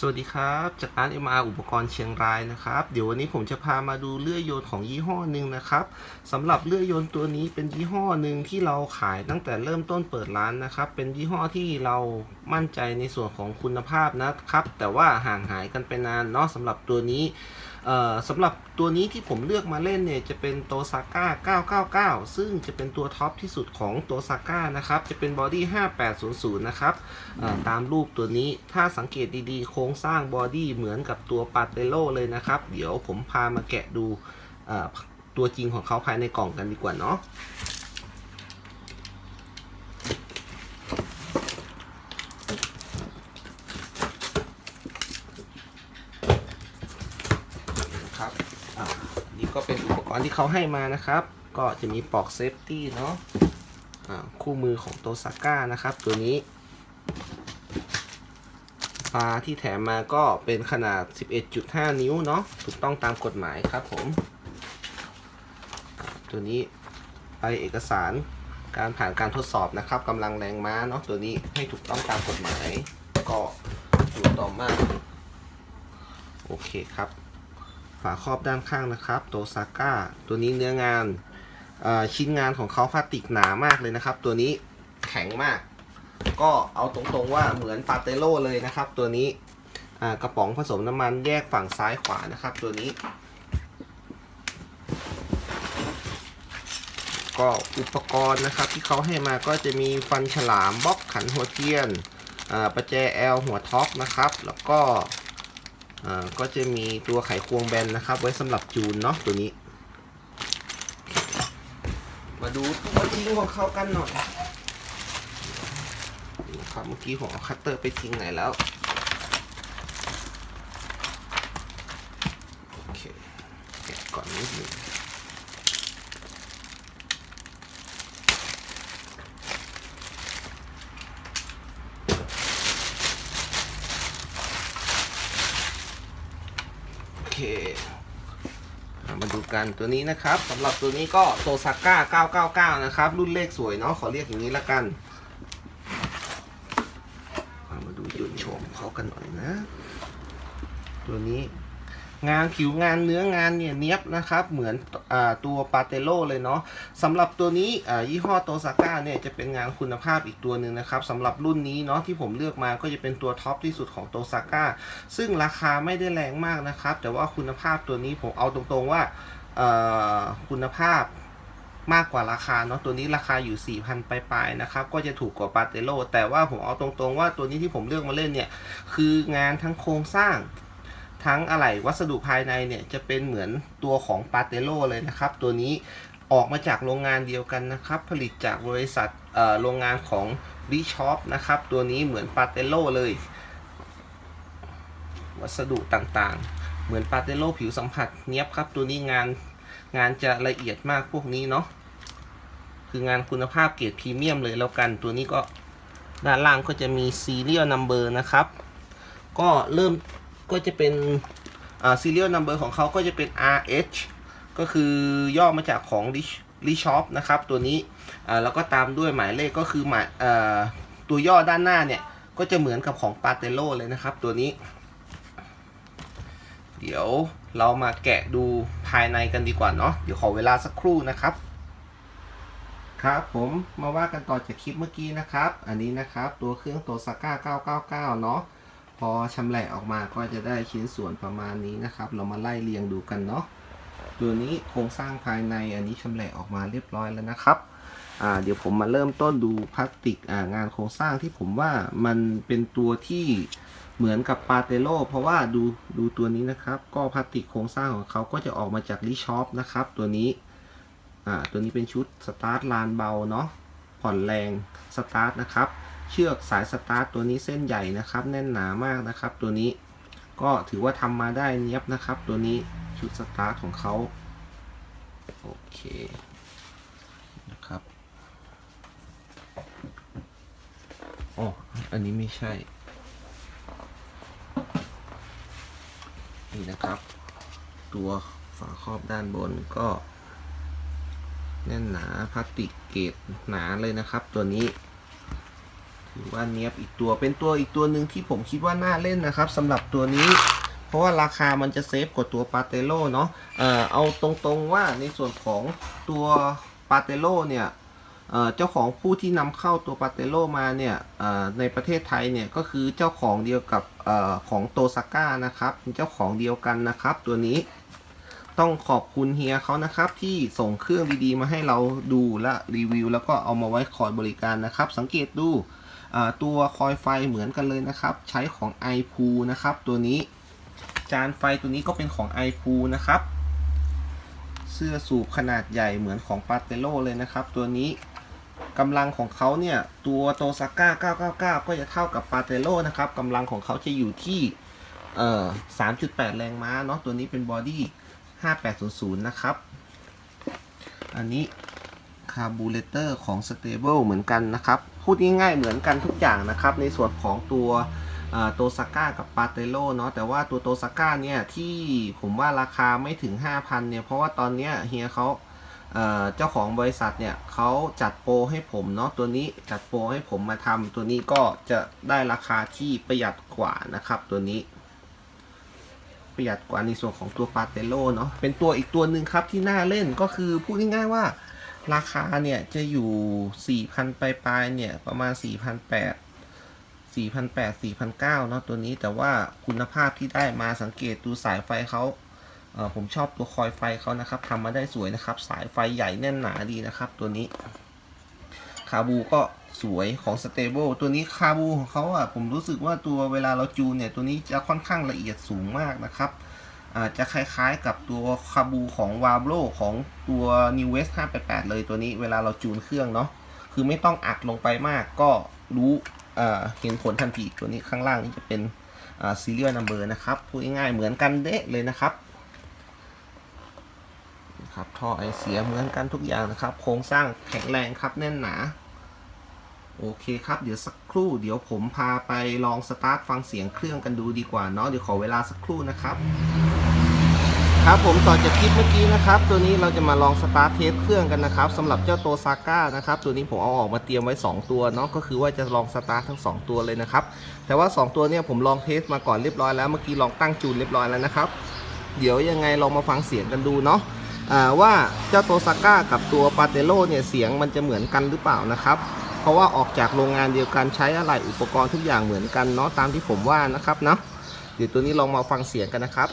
สวัสดีครับ จากร้าน MR อุปกรณ์เชียงรายนะครับ เดี๋ยววันนี้ผมจะพามาดูเลื่อยยนต์ของยี่ห้อหนึ่งนะครับสำหรับเลื่อยยนต์ตัวนี้เป็นยี่ห้อหนึ่งที่เราขายตั้งแต่เริ่มต้นเปิดร้านนะครับ เป็นยี่ห้อที่เรามั่นใจในส่วนของคุณภาพนะครับ แต่ว่าห่างหายกันไปนานเนาะสำหรับตัวนี้สำหรับตัวนี้ที่ผมเลือกมาเล่นเนี่ยจะเป็นโตซาก้า999 ซึ่งจะเป็นตัวท็อปที่สุดของโตซาก้านะครับ จะเป็นบอดี้5800 นะครับเอ่อตามรูปตัวนี้ถ้าสังเกตดีๆ โครงสร้างบอดี้เหมือนกับตัวปาเตโลเลยนะครับ เดี๋ยวผมพามาแกะดูเอ่อตัวจริงของเขาภายในกล่องกันดีกว่าเนาะ นะครับอ่านี่ก็เป็นอุปก รณ์ที่เขาให้มานะครับ ก็จะมีปลอกเซฟตี้เนาะอ่าคู่มือของโตซาก้านะครับ ตัวนี้ปลาที่แถมมาก็เป็นขนาด 11.5 นิ้วเนาะถูกต้องตามกฎหมายครับผม ตัวนี้ไปเอกสารการผ่านการทดสอบนะครับกำลังแรงม้าเนาะตัวนี้ให้ถูกต้องตามกฎหมาย ก็ถูกต้องมาก โอเคครับ ฝาครอบด้านข้างนะครับโตซาก้าตัวนี้เนื้องานชิ้นงานของเขาพลาสติกหนามากเลยนะครับ ตัวนี้แข็งมาก ก็เอาตรงๆว่าเหมือนปาเตโลเลยนะครับ ตัวนี้กระป๋องผสมน้ำมันแยกฝั่งซ้ายขวานะครับ ตัวนี้ ก็อุปกรณ์นะครับที่เขาให้มาก็จะมีฟันฉลามบล็อกขันหัวเทียนประแจแอลหัวท็อปนะครับ แล้วก็ อ่าก็จะมีตัวไขควงแบนนะครับ ไว้สำหรับจูนเนาะตัวนี้ มาดูตัวจริงของเขากันหน่อยนะครับเมื่อกี้ผมเอาคัตเตอร์ไปทิ้งไหนแล้วโอเคกะก่อนนิดนึงโอเคอะ มาดูกันตัวนี้นะครับสำหรับตัวนี้ก็โตซาก้า 999 นะครับ รุ่นเลขสวยเนาะขอเรียกอย่างนี้ละกัน มาดูจุดโฉมเขากันหน่อยนะ ตัวนี้ งานผิวงานเนื้องานเนี่ยเนียบนะครับ เหมือนอตัวปาเตโลเลยเนาะสำหรับตัวนี้ยี่ห้อโตซาก้าเนี่ยจะเป็นงานคุณภาพอีกตัวหนึ่งนะครับสำหรับรุ่นนี้เนาะที่ผมเลือกมาก็จะเป็นตัวท็อปที่สุดของโตซาก้าซึ่งราคาไม่ได้แรงมากนะครับ แต่ว่าคุณภาพตัวนี้ผมเอาตรงๆว่าคุณภาพมากกว่าราคาเนาะตัวนี้ราคาอยู่ 4,000ปลายๆนะครับ ก็จะถูกกว่าปาเตโลแต่ว่าผมเอาตรงๆว่าตัวนี้ที่ผมเลือกมาเล่นเนี่ย คืองานทั้งโครงสร้าง ทั้งอะไหล่วัสดุภายในเนี่ยจะเป็นเหมือนตัวของปาเตโลเลยนะครับ ตัวนี้ออกมาจากโรงงานเดียวกันนะครับ ผลิตจากบริษัทโรงงานของริชอปนะครับ ตัวนี้เหมือนปาเตโลเลย วัสดุต่างๆ เหมือนปาเตโลผิวสัมผัสเนี้ยบครับ ตัวนี้งานงานจะละเอียดมากพวกนี้เนาะคืองานคุณภาพเกรดพรีเมียมเลยแล้วกัน ตัวนี้ก็ด้านล่างก็จะมี serial number นะครับ ก็เริ่ม ก็จะเป็นอ่า serial number ของเขาก็จะเป็น RH ก็คือย่อมาจากของ Rich Rich Shop นะครับตัวนี้อ่าแล้วก็ตามด้วยหมายเลขก็คือหมายอ่าตัวย่อด้านหน้าเนี่ย ก็จะเหมือนกับของ p a t e l o เลยนะครับตัวนี้ เดี๋ยวเรามาแกะดูภายในกันดีกว่าเนาะเดี๋ยวขอเวลาสักครู่นะครับ ครับผมมาว่ากันต่อจากคลิปเมื่อกี้นะครับ อันนี้นะครับตัวเครื่องโตซาก้า999 เนาะ พอชำแหละออกมาก็จะได้ชิ้นส่วนประมาณนี้นะครับ เรามาไล่เรียงดูกันเนาะตัวนี้โครงสร้างภายในอันนี้ชำแหละออกมาเรียบร้อยแล้วนะครับอ่าเดี๋ยวผมมาเริ่มต้นดูพลาสติกอ่างานโครงสร้างที่ผมว่ามันเป็นตัวที่เหมือนกับปาเตโลเพราะว่าดูดูตัวนี้นะครับ ก็พลาสติกโครงสร้างของเขาก็จะออกมาจากลิชอปนะครับ ตัวนี้อ่าตัวนี้เป็นชุดสตาร์ทลานเบาเนาะผ่อนแรงสตาร์ทนะครับ เชือกสายสตาร์ทตัวนี้เส้นใหญ่นะครับ แน่นหนามากนะครับ ตัวนี้ก็ถือว่าทำมาได้เนี้ยบนะครับ ตัวนี้ชุดสตาร์ทของเขาโอเคนะครับอ๋ออันนี้ไม่ใช่ นี่นะครับ ตัวฝาครอบด้านบนก็ แน่นหนาพลาสติกเกรดหนาเลยนะครับ ตัวนี้ ถือว่าเนี้ยบอีกตัวเป็นตัวอีกตัวหนึ่งที่ผมคิดว่าน่าเล่นนะครับสำหรับตัวนี้ เพราะว่าราคามันจะเซฟกว่าตัวปาเตโลเนาะเอ่อเอาตรงๆว่าในส่วนของตัวปาเตโลเนี่ยเจ้าของผู้ที่นำเข้าตัวปาเตโลมาเนี่ยในประเทศไทยเนี่ยก็คือเจ้าของเดียวกับอของโตซาก้านะครับเป็นเจ้าของเดียวกันนะครับ ตัวนี้ต้องขอบคุณเฮียเขานะครับที่ส่งเครื่องดีๆมาให้เราดูและรีวิว แล้วก็เอามาไว้คอยบริการนะครับ สังเกตดู ตัวคอยไฟเหมือนกันเลยนะครับ ใช้ของ i p o นะครับ ตัวนี้จานไฟตัวนี้ก็เป็นของ i p o นะครับ เสื้อสูบขนาดใหญ่เหมือนของปาเตโลเลยนะครับ ตัวนี้กำลังของเขาเนี่ย ตัวโตซาก้า 999 ก็จะเท่ากับปาเตโลนะครับกำลังของเขาจะอยู่ที่เอ่อ3.8 แรงม้าเนาะตัวนี้เป็นบอดี้ 5800 นะครับ อันนี้ คาร์บูเรเตอร์ของ Stable เหมือนกันนะครับ พูดง่ายๆเหมือนกันทุกอย่างนะครับ ในส่วนของตัวโตซาก้ากับปาเตโลเนาะแต่ว่าตัวโตซาก้าเนี่ย ที่ผมว่าราคาไม่ถึง 5,000 เนี่ย เพราะว่าตอนเนี้ยเฮียเขาเอ่อเจ้าของบริษัทเนี่ยเขาจัดโปรให้ผมเนาะตัวนี้จัดโปรให้ผมมาทำตัวนี้ก็จะได้ราคาที่ประหยัดกว่านะครับตัวนี้ ประหยัดกว่าในส่วนของตัวปาเตโลเนาะเป็นตัวอีกตัวหนึ่งครับที่น่าเล่นก็คือพูดง่ายๆว่า ราคาเนี่ยจะอยู่ 4,000ปลายๆเนี่ยประมาณ 4,800 4,800 4,900เนาะตัวนี้แต่ว่าคุณภาพที่ได้มาสังเกตดูสายไฟเขาเออผมชอบตัวคอยไฟเขานะครับทำมาได้สวยนะครับ สายไฟใหญ่แน่นหนาดีนะครับตัวนี้ คาบูก็สวยของ Stable ตัวนี้คาบูของเขาอะผมรู้สึกว่าตัวเวลาเราจูนเนี่ยตัวนี้จะค่อนข้างละเอียดสูงมากนะครับ อาจจะคล้ายๆกับตัวคาบูของวาโ l ของตัว New West 588 เลยตัวนี้เวลาเราจูนเครื่องเนาะคือไม่ต้องอัดลงไปมากก็รู้เห็นผลทันทีตัวนี้ข้างล่างนี่จะเป็นอ่า serial number นะครับพูดง่ายๆเหมือนกันเดะเลยนะครับครับท่อไอเสียเหมือนกันทุกอย่างนะครับ โครงสร้างแข็งแรงครับแน่นหนา โอเคครับเดี๋ยวสักครู่เดี๋ยวผมพาไปลองสตาร์ทฟังเสียงเครื่องกันดูดีกว่าเนาะเดี๋ยวขอเวลาสักครู่นะครับ ครับผมต่อจากคลิปเมื่อกี้นะครับ ตัวนี้เราจะมาลองสตาร์ทเทสเครื่องกันนะครับสำหรับเจ้าตัวซาก้านะครับตัวนี้ผมเอาออกมาเตรียมไว้ 2 ตัวเนาะก็คือว่าจะลองสตาร์ททั้ง 2 ตัวเลยนะครับแต่ว่า 2 ตัวเนี่ยผมลองเทสมาก่อนเรียบร้อยแล้วเมื่อกี้ลองตั้งจูนเรียบร้อยแล้วนะครับ เดี๋ยวยังไงลองมาฟังเสียงกันดูเนาะว่าเจ้าตัวซาก้ากับตัวปาเตโลเนี่ยเสียงมันจะเหมือนกันหรือเปล่านะครับเพราะว่าออกจากโรงงานเดียวกันใช้อะไรอุปกรณ์ทุกอย่างเหมือนกันเนาะตามที่ผมว่านะครับเนาะเดี๋ยวตัวนี้ลองมาฟังเสียงกันนะครับ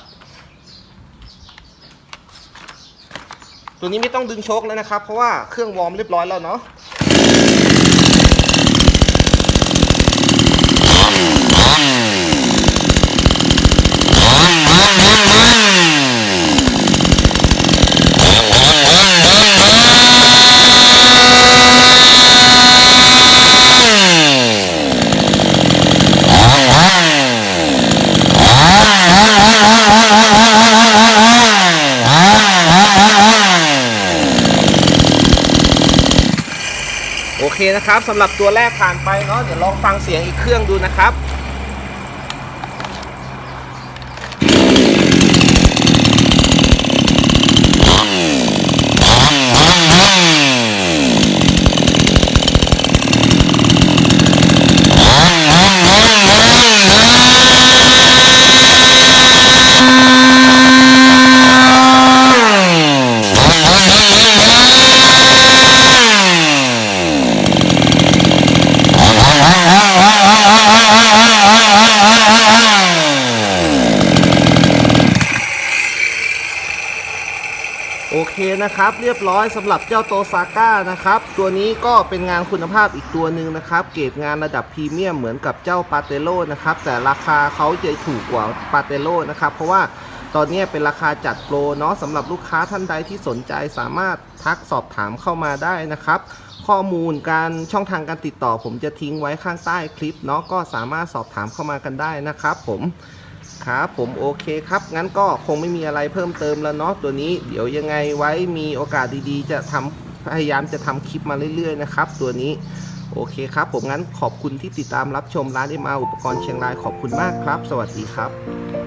ตัวนี้ไม่ต้องดึงโชคแล้วนะครับ เพราะว่าเครื่องวอร์มเรียบร้อยแล้วเนาะ โอเค นะครับสำหรับตัวแรกผ่านไปเนาะเดี๋ยวลองฟังเสียงอีกเครื่องดูนะครับ โอเค นะครับ เรียบร้อยสำหรับเจ้าโตซาก้านะครับ ตัวนี้ก็เป็นงานคุณภาพอีกตัวหนึ่งนะครับ เกรดงานระดับพรีเมียมเหมือนกับเจ้าปาเตโลนะครับ แต่ราคาเขาจะถูกกว่าปาเตโลนะครับ เพราะว่าตอนนี้เป็นราคาจัดโปรเนาะสำหรับลูกค้าท่านใดที่สนใจสามารถทักสอบถามเข้ามาได้นะครับ ข้อมูลการช่องทางการติดต่อ ผมจะทิ้งไว้ข้างใต้คลิปเนาะก็สามารถสอบถามเข้ามากันได้นะครับ ผม ครับผมโอเคครับ งั้นก็คงไม่มีอะไรเพิ่มเติมแล้วเนาะตัวนี้ เดี๋ยวยังไงไว้มีโอกาสดีๆ จะทำพยายามจะทำคลิปมาเรื่อยๆนะครับ ตัวนี้โอเคครับ ผมงั้นขอบคุณที่ติดตามรับชมร้านเอ็มอาอุปกรณ์เชียงรายขอบคุณมากครับ สวัสดีครับ